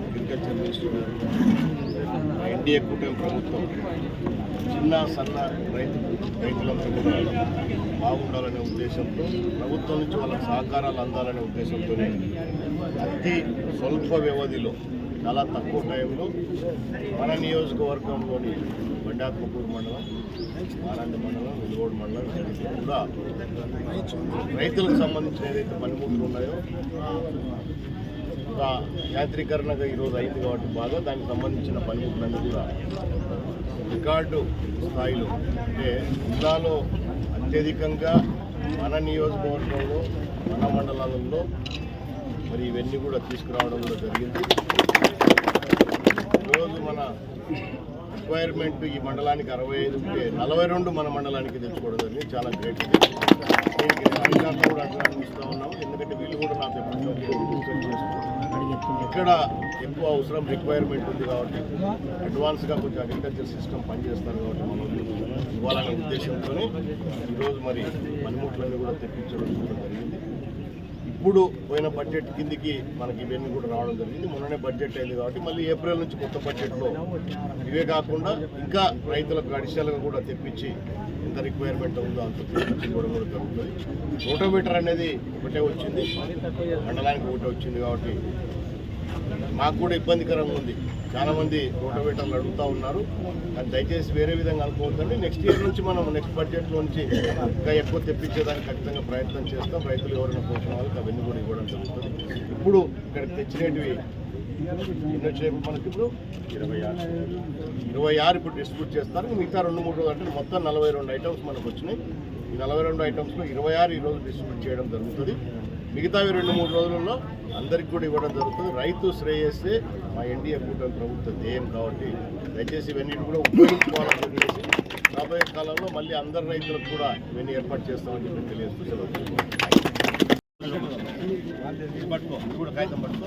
Agriculture minister గారు మా NDA కూటమి ప్రభుత్వం చిన్న సన్న రైతు రైతులందరూ కూడా బాగుండాలనే ఉద్దేశంతో ప్రభుత్వం నుంచి వాళ్ళకి సహకారాలు అందాలనే ఉద్దేశంతోనే అతి స్వల్ప వ్యవధిలో చాలా తక్కువ టైంలో మన నియోజకవర్గంలోని బండాత్మకూరు మండలం ఆనంద మండలం వెలుగోడు మండలం కూడా రైతులకు సంబంధించిన ఏదైతే పనిముట్లు ఉన్నాయో ఒక యాంత్రీకరణగా ఈరోజు అయింది కాబట్టి బాగా దానికి సంబంధించిన పనిముట్లన్నీ కూడా రికార్డు స్థాయిలో అంటే జిల్లాలో అత్యధికంగా మన నియోజకవర్గంలో మన మండలాలలో మరి ఇవన్నీ కూడా తీసుకురావడం కూడా జరిగింది. ఈరోజు మన రిక్వైర్మెంట్ ఈ మండలానికి అరవై ఐదు ఉంటే నలభై రెండు మన మండలానికి తెచ్చుకోవడం జరిగింది. చాలా గ్రేట్ దీనికి కూడా అభినందిస్తూ ఉన్నాము. ఎందుకంటే వీళ్ళు కూడా నాకు ఎప్పటికప్పుడు ఇక్కడ ఎక్కువ అవసరం రిక్వైర్మెంట్ ఉంది కాబట్టి అడ్వాన్స్గా కొంచెం అగ్రికల్చర్ సిస్టమ్ పనిచేస్తారు కాబట్టి మనం ఇవ్వాలనే ఉద్దేశంతోనే ఈరోజు మరి పనిముట్లన్నీ కూడా తెప్పించడం కూడా జరిగింది. ఇప్పుడు పోయిన బడ్జెట్ కిందికి మనకి ఇవన్నీ కూడా రావడం జరిగింది. మొన్ననే బడ్జెట్ అయింది కాబట్టి మళ్ళీ ఏప్రిల్ నుంచి కొత్త బడ్జెట్లో ఇవే కాకుండా ఇంకా రైతులకు అడిషనల్గా కూడా తెప్పించి ఎంత రిక్వైర్మెంట్ ఉందో అంత తెప్పించి కూడా కూడా జరుగుతుంది. రోటోమీటర్ అనేది ఒకటే వచ్చింది. మండలానికి ఒకటే వచ్చింది కాబట్టి మాకు కూడా ఇబ్బందికరంగా ఉంది. చాలా మంది రోటోవేటర్లు అడుగుతూ ఉన్నారు. కానీ దయచేసి వేరే విధంగా అనుకోవద్దండి. నెక్స్ట్ ఇయర్ నుంచి మనం నెక్స్ట్ బడ్జెట్లో నుంచి ఇంకా ఎక్కువ తెప్పించేదానికి ఖచ్చితంగా ప్రయత్నం చేస్తాం. రైతులు ఎవరైనా కోసిన వాళ్ళకి అవన్నీ కూడా ఇవ్వడం జరుగుతుంది. ఇప్పుడు ఇక్కడ తెచ్చినవి ఎన్ని మనకి ఇప్పుడు? ఇరవై ఆరు. ఇరవై ఆరు ఇప్పుడు డిస్ట్రిబ్యూట్ చేస్తారు. మిగతా రెండు మూడు అంటే మొత్తం నలభై రెండు ఐటమ్స్ మనకు వచ్చినాయి. ఈ నలభై రెండు ఐటమ్స్లో ఇరవై ఆరు ఈరోజు డిస్ట్రిబ్యూట్ చేయడం జరుగుతుంది. మిగతావి రెండు మూడు రోజులలో అందరికి కూడా ఇవ్వడం జరుగుతుంది. రైతు శ్రేయస్సే మా ఎన్డీఏ కూటమి ప్రభుత్వ ధ్యేయం కాబట్టి దయచేసి ఇవన్నీ కూడా ఉపయోగించుకోవాలని చెప్పేసి రాబోయే కాలంలో మళ్ళీ అందరు రైతులకు కూడా ఇవన్నీ ఏర్పాటు చేస్తామని చెప్పి తెలియజేస్తూ సెలవు పట్టుకో కూడా కాగితం పట్టుకో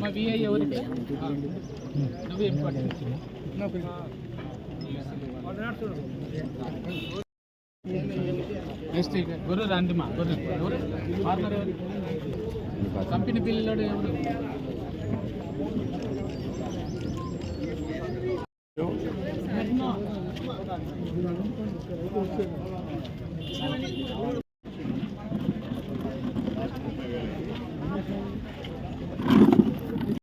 మా విఐ ఎవరికి నువ్వు ఇంపార్టెంట్ నెక్స్ట్ గొర్రె రండి మా గొర్రె ఎవరు ఫార్మర్ ఎవరు కంపెనీ పిల్లడు ఎవరు 何も、何もないですから、よく起きてるのかな。